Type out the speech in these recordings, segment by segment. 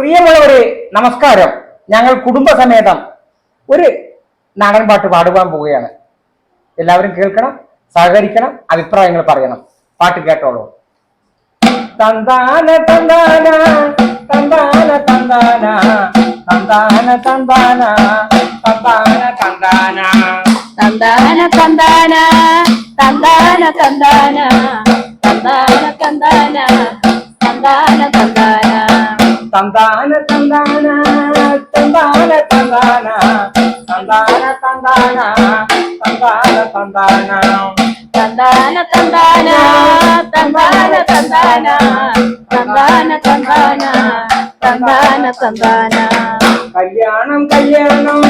പ്രിയമുള്ളവരെ നമസ്കാരം ഞങ്ങൾ കുടുംബസമേതം ഒരു നാടൻ പാട്ട് പാടുവാൻ പോവുകയാണ് എല്ലാവരും കേൾക്കണം സഹകരിക്കണം അഭിപ്രായങ്ങൾ പറയണം പാട്ട് കേട്ടോളൂ തന്താന തന്താന തന്താന തന്താന തന്താന തന്താന തന്താന തന്താന തന്താന തന്താന തന്താന തന്താന തന്താന തന്താന തന്താന തന്താന തന്താന തന്താന തന്താന തന്താന തന്താന തന്താന തന്താന തന്താന തന്താന തന്താന തന്താന തന്താന തന്താന തന്താന കല്യാണം കല്യാണം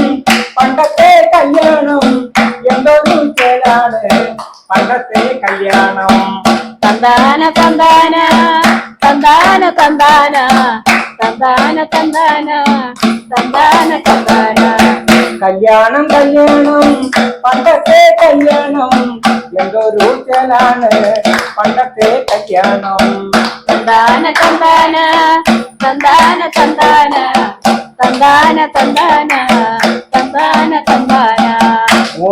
പണ്ടത്തെ കല്യാണം എന്തൊരു ചേലാണ് പണ്ടത്തെ കല്യാണം തന്താന തന്താന തന്താന തന്താന തന്താന തന്താന കല്യാണം കല്യാണം പണ്ടത്തെ കല്യാണം. എന്തൊരു ചേലാണ് പണ്ടത്തെ കല്യാണം. തന്താന തന്താന തന്താന തന്താന. തന്താന തന്താന തന്താന തന്താന.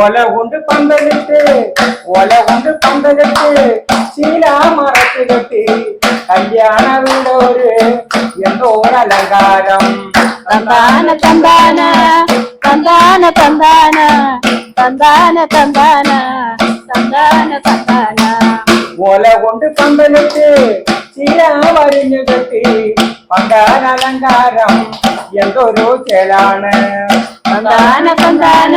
ഓല കൊണ്ട് പന്തലിട്ട് ഓല കൊണ്ട് പന്തലിട്ട് ശീലാമറത്ത് കെട്ടി. കല്യാണ വീടൊരു എന്തോരലങ്കാരം തന്താന തന്താന തന്താന തന്താന തന്താന തന്താന തന്താന തന്താന. ഓല കൊണ്ട് പന്തലിട്ട് ചീര വരിഞ്ഞു കെട്ടി. അലങ്കാരം എന്തൊരു ചേലാണ്. തന്താന തന്താന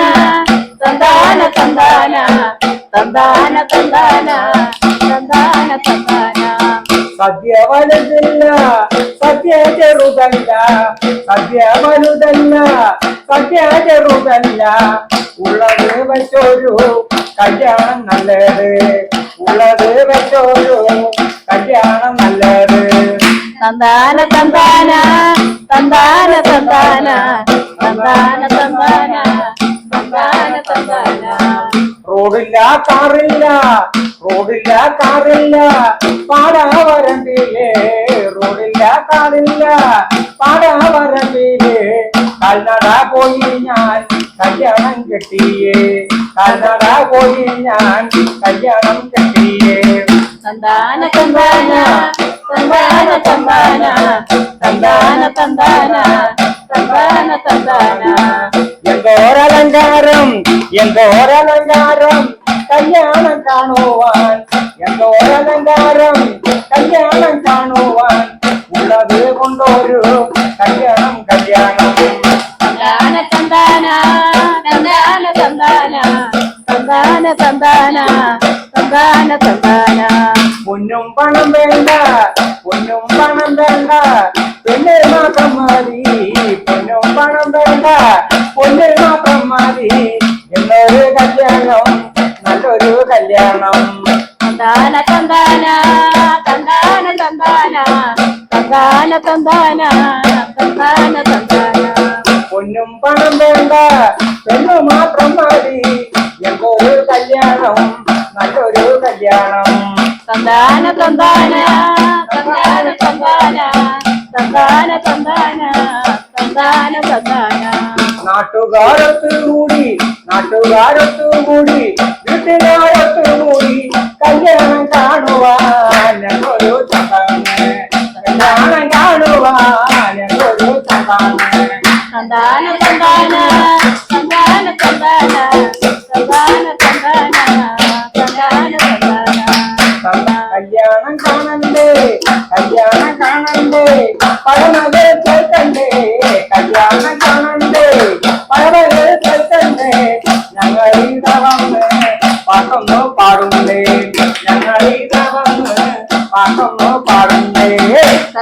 ತಂದಾನ ತಂದಾನ ತಂದಾನ ತಂದಾನ ತಂದಾನ ತಂದಾನ ಸದ್ಯ ವಲದಿಲ್ಲ ಸದ್ಯ ತೆರುವುದಲ್ಲ ಸದ್ಯ ವಲುದಲ್ಲ സദ്യ ചെറുതല്ല. ഉള്ളത് വെച്ചൊരു കല്യാണം നല്ലത് ഉള്ളത് വെച്ചൊരു കല്യാണം നല്ലത്. തന്താന തന്താന. തന്താന തന്താന. തന്താന തന്താന. റോഡില്ല കാറില്ല. റോഡില്ല കാറില്ല. പാടാ വരണ്ടില്ലേ റോഡില്ല കാറില്ല. പാടാ വരണ്ടില്ലേ കൽനട പോയി ഞാൻ കല്യാണം കെട്ടിയേ. കൽനട പോയി ഞാൻ കല്യാണം കെട്ടിയേ. തന്താന തന്താന തന്താന തന്താന. തന്താന തന്താന തന്താന തന്താന. എന്തോരലങ്കാരം എന്തോരലങ്കാരം കല്യാണം കാണുവാൻ. എന്തോരലങ്കാരം കല്യാണം കാണുവാൻ. ഉള്ളത് കൊണ്ടൊരു കല്യാണം കല്യാണം. തന്താന പൊന്നും പണം വേണ്ട പൊന്നും പണം വേണ്ട പെണ്ണ് മാത്രം മതി പൊന്നും പണം വേണ്ട പൊന്ന് മാത്രം മതി എന്നൊരു കല്യാണം നല്ലൊരു കല്യാണം. തന്താന തന്താന തന്താന തന്താന. തന്താന തന്താന തന്താന തന്താന. പൊന്നും പണം വേണ്ട പെണ്ണു മാത്രം മതി എന്തൊരു കല്യാണം നല്ലൊരു കല്യാണം. തന്താന തന്താന തന്താന തന്താന. തന്താന തന്താന തന്താന തന്താന. നാട്ടുകാരത്ത് കൂടി നാട്ടുകാരത്ത് കൂടി വീട്ടുകാരത്ത് കൂടി കല്യാണം കാണുവാൻ ഞങ്ങളൊരു തന്താണ് കല്യാണം കാണുവാൻ ഞങ്ങളൊരു തന്താണ് തന്താന തന്താന തന്താന തന്താന തന്താന തന്താന തന്താന കല്യാണം കാണണ്ടേ കല്യാണം കാണണ്ടേ പഴമകൾ കേൾക്കണ്ടേ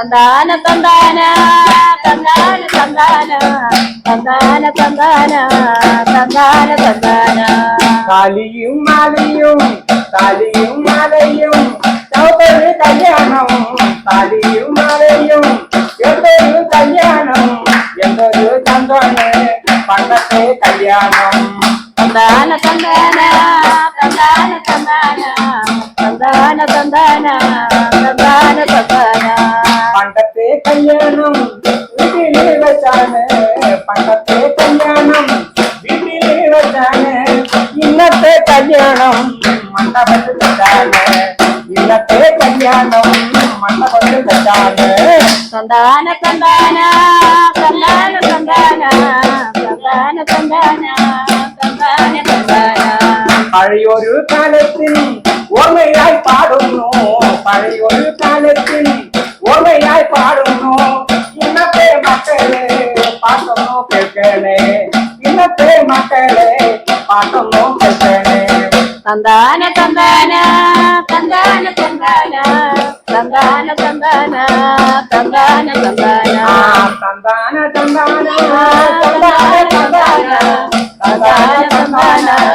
തന്താന തന്താന തന്താന തന്താന തന്താന തന്താന തന്താന തന്താന. കാലിയും മാലയും കാലിയും മാലയും ചൗത്തൊരു കല്യാണം കാലിയും മാലയും എന്തൊരു കല്യാണം എന്തൊരു ചന്താണ് പണ്ടത്തെ കല്യാണം. തന്താന തന്താന തന്താന തന്താന തന്താന തന്താന. கல்யாணம் மண்டபத்து கட்டாங்க இல்லத்தே கல்யாணம் மண்டபத்து கட்டாங்க சந்தான சந்தானா சந்தான சந்தானா சந்தான சந்தானா சந்தான சந்தானா பழையொரு காலத்தின் ஒருமையாய் பாடணும் பழையொரு காலத்தின் ஒருமையாய் பாடணும் இன்னத்தே மக்களே பாட்டணும் கேட்கலே. இன்னத்தே மக்களே பாட்டணும் கேட்கலே. తందాన తందాన తందాన తందాన తందాన తందాన తందాన తందాన. తందాన తందాన తందాన తందాన తందాన. తందాన.